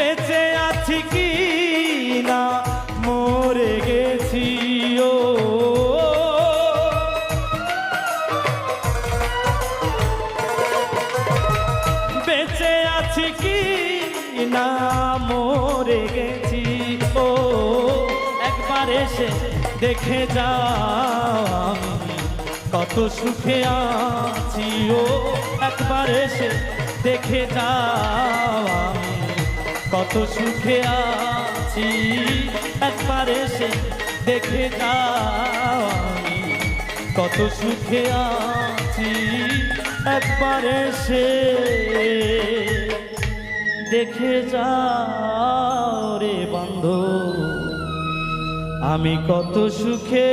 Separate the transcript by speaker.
Speaker 1: বেঁচে আছি কি না? মরে গেছি, ও। বেঁচে আছি কি না? মরে গেছি, ও। একবার এসে দেখে আমি, কত সুখে আছি, ও। একবার এসে দেখে আমি কত সুখে আছি। একবার এসে দেখে যাও কত সুখে আছি। একবার এসে দেখে যাও রে বন্ধু। আমি কত সুখে